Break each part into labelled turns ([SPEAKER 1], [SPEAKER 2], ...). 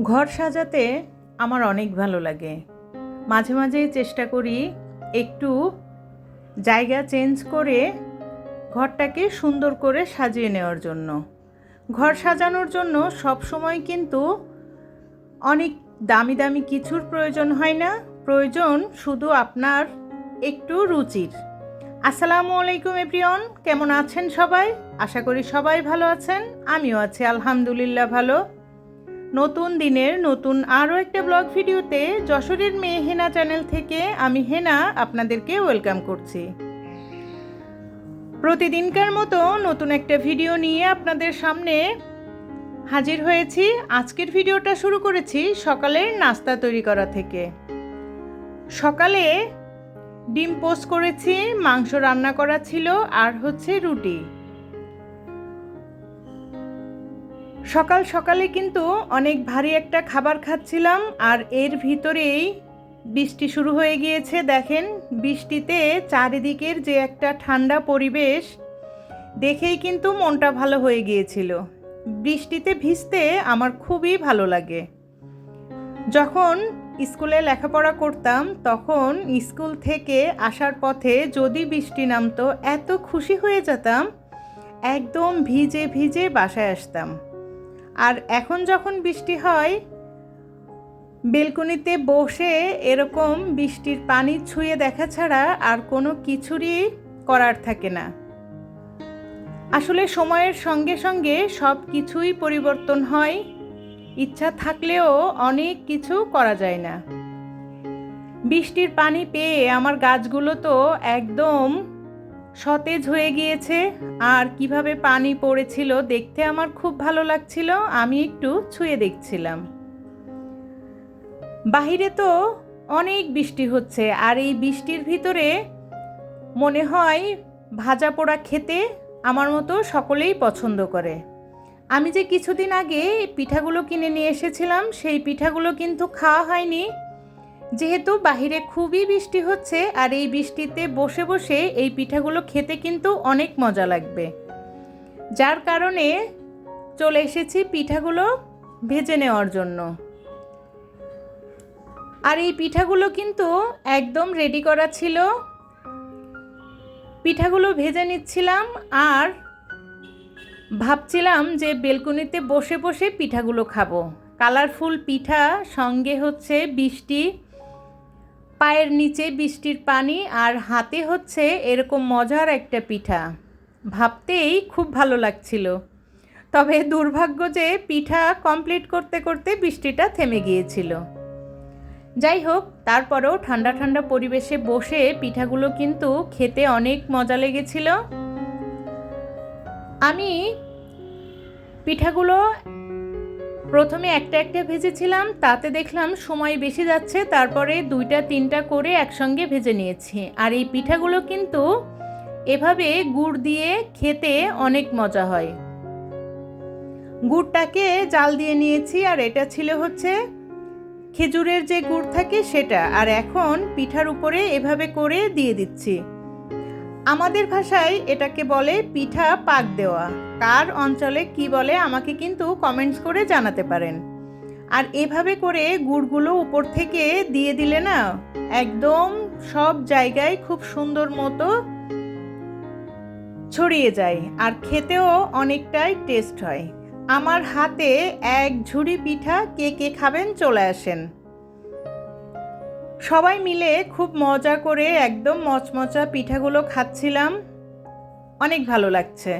[SPEAKER 1] ঘর সাজাতে আমার অনেক ভালো লাগে। মাঝে মাঝেই চেষ্টা করি একটু জায়গা চেঞ্জ করে ঘরটাকে সুন্দর করে সাজিয়ে নেওয়ার জন্য। ঘর সাজানোর জন্য সব সময় কিন্তু অনেক দামি দামি কিছুর প্রয়োজন হয় না। প্রয়োজন শুধু আপনার একটু রুচির। আসসালামু আলাইকুম এপ্রিয়ন কেমন আছেন সবাই? আশা করি সবাই ভালো আছেন, আমিও আছি আলহামদুলিল্লাহ ভালো। নতুন দিনের নতুন আরও একটা ব্লগ ভিডিওতে যশোরের মেয়ে হেনা চ্যানেল থেকে আমি হেনা আপনাদেরকে ওয়েলকাম করছি। প্রতিদিনকার মতো নতুন একটা ভিডিও নিয়ে আপনাদের সামনে হাজির হয়েছি। আজকের ভিডিওটা শুরু করেছি সকালের নাস্তা তৈরি করা থেকে। সকালে ডিম পোস্ট করেছি, মাংস রান্না করা ছিল, আর হচ্ছে রুটি। সকাল সকালে কিন্তু অনেক ভারী একটা খাবার খাচ্ছিলাম আর এর ভিতরেই বৃষ্টি শুরু হয়ে গিয়েছে। দেখেন, বৃষ্টিতে চারিদিকের যে একটা ঠান্ডা পরিবেশ, দেখেই কিন্তু মনটা ভালো হয়ে গিয়েছিল। বৃষ্টিতে ভিজতে আমার খুবই ভালো লাগে। যখন স্কুলে লেখাপড়া করতাম, তখন স্কুল থেকে আসার পথে যদি বৃষ্টি নামতো, এত খুশি হয়ে যেতাম, একদম ভিজে ভিজে বাসায় আসতাম। আর এখন যখন বৃষ্টি হয়, বেলকনিতে বসে এরকম বৃষ্টির পানি ছুঁয়ে দেখা ছাড়া আর কোনো কিছুরই করার থাকে না। আসলে সময়ের সঙ্গে সঙ্গে সব কিছুই পরিবর্তন হয়, ইচ্ছা থাকলেও অনেক কিছু করা যায় না। বৃষ্টির পানি পেয়ে আমার গাছগুলো তো একদম সতেজ হয়ে গিয়েছে। আর কীভাবে পানি পড়েছিল দেখতে আমার খুব ভালো লাগছিল, আমি একটু ছুঁয়ে দেখছিলাম। বাহিরে তো অনেক বৃষ্টি হচ্ছে, আর এই বৃষ্টির ভিতরে মনে হয় ভাজা পোড়া খেতে আমার মতো সকলেই পছন্দ করে। আমি যে কিছুদিন আগে পিঠাগুলো কিনে নিয়ে এসেছিলাম, সেই পিঠাগুলো কিন্তু খাওয়া হয়নি। যেহেতু বাহিরে খুবই বৃষ্টি হচ্ছে আর এই বৃষ্টিতে বসে বসে এই পিঠাগুলো খেতে কিন্তু অনেক মজা লাগবে। যার কারণে চলে এসেছি পিঠাগুলো ভেজে নেওয়ার জন্য। আর এই পিঠাগুলো কিন্তু একদম রেডি করা ছিল। পিঠাগুলো ভেজে নিচ্ছিলাম আর ভাবছিলাম যে বেলকুনিতে বসে বসে পিঠাগুলো খাব। কালারফুল পিঠা, সঙ্গে হচ্ছে বৃষ্টি পায়ের নিচে বৃষ্টির পানি আর হাতে হচ্ছে এরকম মজার একটা পিঠা। ভাবতেই খুব ভালো লাগছিল। তবে দুর্ভাগ্য যে পিঠা কমপ্লিট করতে করতে বৃষ্টিটা থেমে গিয়েছিল। যাই হোক, তারপরেও ঠান্ডা ঠান্ডা পরিবেশে বসে পিঠাগুলো কিন্তু খেতে অনেক মজা লেগেছিল। আমি পিঠাগুলো প্রথমে একটা একটা ভেজেছিলাম, তাতে দেখলাম সময় বেশি যাচ্ছে, তারপরে দুইটা, তিনটা করে একসঙ্গে ভেজে নিয়েছি। আর এই পিঠাগুলো কিন্তু এভাবে গুড় দিয়ে খেতে অনেক মজা হয়। গুড়টাকে জাল দিয়ে নিয়েছি, আর এটা ছিল হচ্ছে খেজুরের যে গুড় থাকে সেটা। আর এখন পিঠার উপরে এভাবে করে দিয়ে দিচ্ছি। আমাদের ভাষায় এটাকে বলে পিঠা পাক দেওয়া। কার অঞ্চলে কি বলে আমাকে কিন্তু কমেন্টস করে জানাতে পারেন। আর এভাবে করে গুড়গুলো উপর থেকে দিয়ে দিলে না, একদম সব জায়গায় খুব সুন্দর মতো ছড়িয়ে যায় আর খেতেও অনেকটাই টেস্ট হয়। আমার হাতে এক ঝুড়ি পিঠা কে কে খাবেন চলে আসেন। সবাই মিলে খুব মজা করে একদম মচমচা পিঠাগুলো খাচ্ছিলাম। অনেক ভালো লাগছে।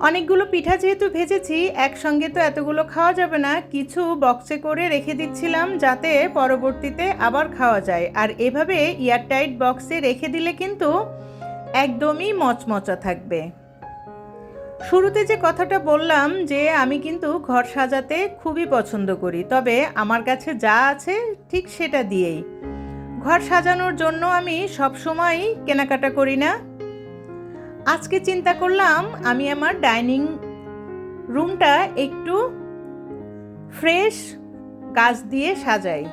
[SPEAKER 1] অনেকগুলো পিঠা যেহেতু ভেজেছি, একসঙ্গে তো এতগুলো খাওয়া যাবে না, কিছু বক্সে করে রেখে দিচ্ছিলাম যাতে পরবর্তীতে আবার খাওয়া যায়। আর এভাবে এয়ারটাইট বক্সে রেখে দিলে কিন্তু একদমই মচমচা থাকবে। শুরুতে যে কথাটা বললাম যে আমি কিন্তু ঘর সাজাতে খুবই পছন্দ করি, তবে আমার কাছে যা আছে ঠিক সেটা দিয়েই। ঘর সাজানোর জন্য আমি সবসময় কেনাকাটা করি না। আজকে চিন্তা করলাম আমি আমার ডাইনিং রুমটা একটু ফ্রেশ গাছ দিয়ে সাজাই।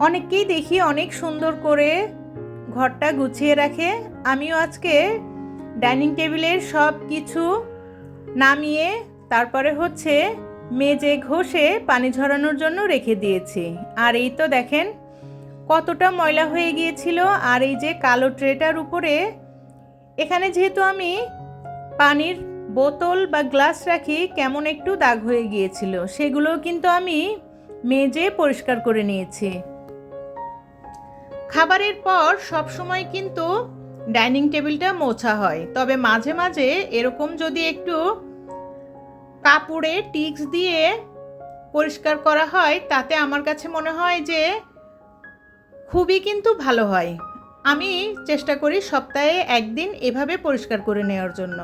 [SPEAKER 1] অনেককেই দেখি অনেক সুন্দর করে ঘরটা গুছিয়ে রাখে। আমিও আজকে ডাইনিং টেবিলের সব কিছু নামিয়ে তারপরে হচ্ছে মেজে ঘষে পানি ঝরানোর জন্য রেখে দিয়েছি। আর এই তো দেখেন কতটা ময়লা হয়ে গিয়েছিল আর এই যে কালো ট্রেটার উপরে এখানে যেহেতু আমি পানির বোতল বা গ্লাস রাখি, কেমন একটু দাগ হয়ে গিয়েছিল সেগুলো কিন্তু আমি মেজে পরিষ্কার করে নিয়েছি। খাবারের পর সব সময় কিন্তু ডাইনিং টেবিলটা মোছা হয়। তবে মাঝে মাঝে এরকম যদি একটু কাপড়ে টিক্স দিয়ে পরিষ্কার করা হয়, তাতে আমার কাছে মনে হয় যে খুবই কিন্তু ভালো হয়। আমি চেষ্টা করি সপ্তাহে একদিন এভাবে পরিষ্কার করে নেওয়ার জন্য।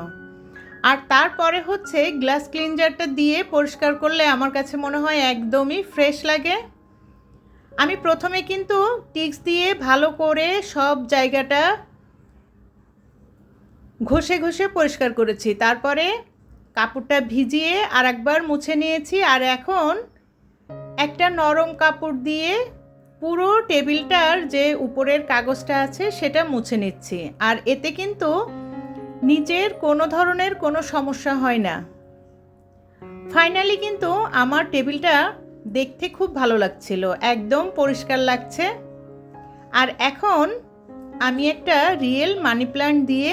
[SPEAKER 1] আর তারপরে হচ্ছে গ্লাস ক্লিনজারটা দিয়ে পরিষ্কার করলে আমার কাছে মনে হয় একদমই ফ্রেশ লাগে। আমি প্রথমে কিন্তু টিক্স দিয়ে ভালো করে সব জায়গাটা ঘষে ঘষে পরিষ্কার করেছি। তারপরে কাপড়টা ভিজিয়ে আর একবার মুছে নিয়েছি আর এখন একটা নরম কাপড় দিয়ে পুরো টেবিলটার যে উপরের কাগজটা আছে সেটা মুছে নিচ্ছি। আর এতে কিন্তু নিচের কোনো ধরনের কোনো সমস্যা হয় না। ফাইনালি কিন্তু আমার টেবিলটা দেখতে খুব ভালো লাগছিল, একদম পরিষ্কার লাগছে। আর এখন আমি একটা রিয়েল মানি প্ল্যান্ট দিয়ে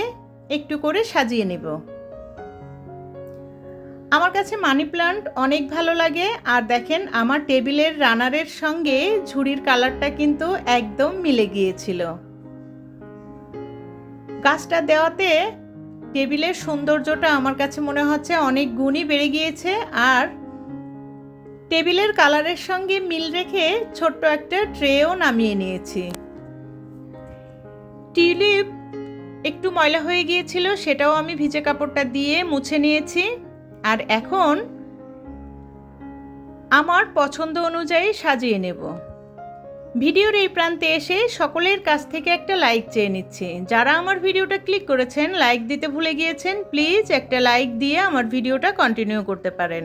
[SPEAKER 1] একটু করে সাজিয়ে নেব। আমার কাছে মানি প্লান্ট অনেক ভালো লাগে আর দেখেন আমার টেবিলের রানারের সঙ্গে ঝুড়ির কালারটা কিন্তু একদম মিলে গিয়েছিল। গাছটা দেওয়াতে টেবিলের সৌন্দর্যটা আমার কাছে মনে হচ্ছে অনেক গুণই বেড়ে গিয়েছে আর টেবিলের কালারের সঙ্গে মিল রেখে ছোট্ট একটা ট্রেও নামিয়ে নিয়েছি। টিউলিপ একটু ময়লা হয়ে গিয়েছিল, সেটাও আমি ভিজে কাপড়টা দিয়ে মুছে নিয়েছি। আর এখন আমার পছন্দ অনুযায়ী সাজিয়ে নেব। ভিডিওর এই প্রান্তে এসে সকলের কাছ থেকে একটা লাইক চেয়ে নিচ্ছি। যারা আমার ভিডিওটা ক্লিক করেছেন, লাইক দিতে ভুলে গিয়েছেন, প্লিজ একটা লাইক দিয়ে আমার ভিডিওটা কন্টিনিউ করতে পারেন।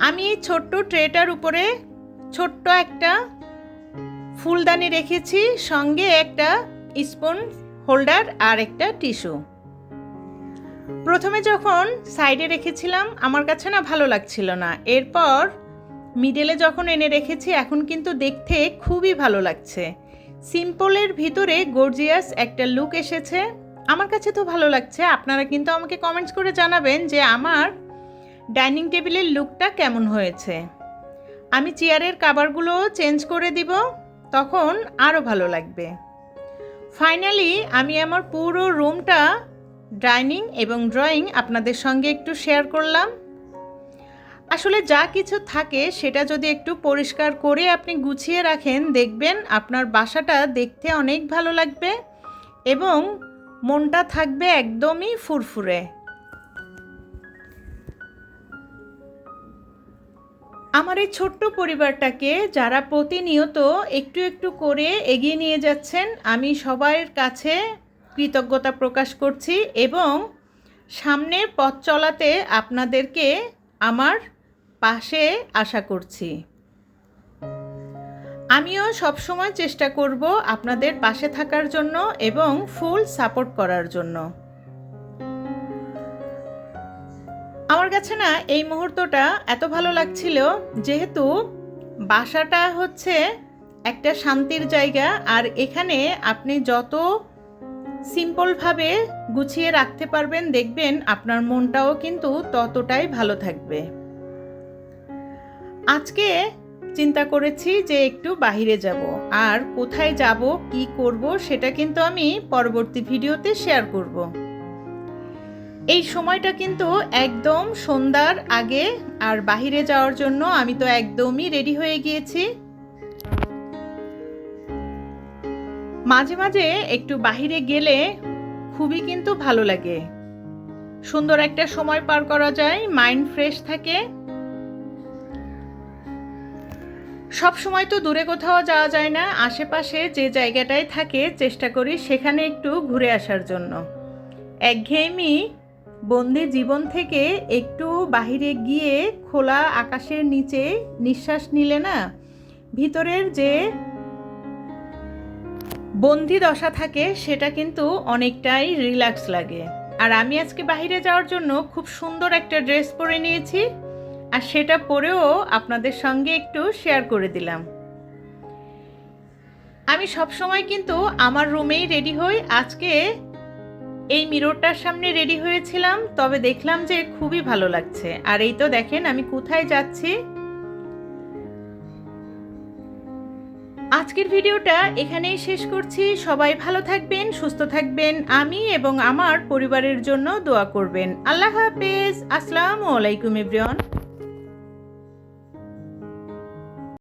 [SPEAKER 1] আমি এই ছোট্ট ট্রেটার উপরে ছোট্ট একটা ফুলদানি রেখেছি, সঙ্গে একটা স্পুন হোল্ডার আর একটা টিস্যু। প্রথমে যখন সাইডে রেখেছিলাম, আমার কাছে না ভালো লাগছিল না। এরপর মিডেলে যখন এনে রেখেছি, এখন কিন্তু দেখতে খুবই ভালো লাগছে। সিম্পলের ভিতরে গর্জিয়াস একটা লুক এসেছে। আমার কাছে তো ভালো লাগছে। আপনারা কিন্তু আমাকে কমেন্টস করে জানাবেন যে আমার ডাইনিং টেবিলের লুকটা কেমন হয়েছে? আমি চেয়ারের কাবারগুলো চেঞ্জ করে দিব, তখন আরও ভালো লাগবে। ফাইনালি, আমি আমার পুরো রুমটা ডাইনিং এবং ড্রয়িং আপনাদের সঙ্গে একটু শেয়ার করলাম। আসলে যা কিছু থাকে, সেটা যদি একটু পরিষ্কার করে আপনি গুছিয়ে রাখেন, দেখবেন আপনার বাসাটা দেখতে অনেক ভালো লাগবে এবং মনটা থাকবে একদমই ফুরফুরে। আমার এই ছোট্ট পরিবারটাকে যারা প্রতিনিয়ত একটু একটু করে এগিয়ে নিয়ে যাচ্ছেন, আমি সবার কাছে কৃতজ্ঞতা প্রকাশ করছি এবং সামনের পথ চলাতে আপনাদেরকে আমার পাশে আশা করছি। আমিও সবসময় চেষ্টা করব আপনাদের পাশে থাকার জন্য এবং ফুল সাপোর্ট করার জন্য। আমার কাছে না এই মুহূর্তটা এত ভালো লাগছিল যেহেতু বাসাটা হচ্ছে একটা শান্তির জায়গা আর এখানে আপনি যত সিম্পলভাবে গুছিয়ে রাখতে পারবেন, দেখবেন আপনার মনটাও কিন্তু ততটাই ভালো থাকবে। আজকে চিন্তা করেছি যে একটু বাহিরে যাব আর কোথায় যাব, কি করব, সেটা কিন্তু আমি পরবর্তী ভিডিওতে শেয়ার করব। এই সময়টা কিন্তু একদম সন্ধ্যার আগে আর বাহিরে যাওয়ার জন্য আমি তো একদমই রেডি হয়ে গিয়েছি। মাঝে মাঝে একটু বাহিরে গেলে খুবই কিন্তু ভালো লাগে। সুন্দর একটা সময় পার করা যায়, মাইন্ড ফ্রেশ থাকে। সব সময় তো দূরে কোথাও যাওয়া যায় না, আশেপাশে যে জায়গাটায় থাকে চেষ্টা করি সেখানে একটু ঘুরে আসার জন্য। একঘেয়েমি বন্দি জীবন থেকে একটু বাহিরে গিয়ে খোলা আকাশের নিচে নিঃশ্বাস নিলে না? ভিতরের যে বন্দি দশা থাকে, সেটা কিন্তু অনেকটাই রিল্যাক্স লাগে। আর আমি আজকে বাইরে যাওয়ার জন্য খুব সুন্দর একটা ড্রেস পরে নিয়েছি, আর সেটা পরেও আপনাদের সঙ্গে একটু শেয়ার করে দিলাম। আমি সব সময় কিন্তু আমার রুমেই রেডি হই। আজকে এই মিররটার সামনে রেডি হয়েছিলাম, তবে দেখলাম যে খুবই ভালো লাগছে। আর এই তো দেখেন, আমি কোথায় যাচ্ছি? আজকের ভিডিওটা এখানেই শেষ করছি। সবাই ভালো থাকবেন, সুস্থ থাকবেন, আমি এবং আমার পরিবারের জন্য দোয়া করবেন। আল্লাহ হাফেজ। আসসালামু আলাইকুম ইব্রিয়ন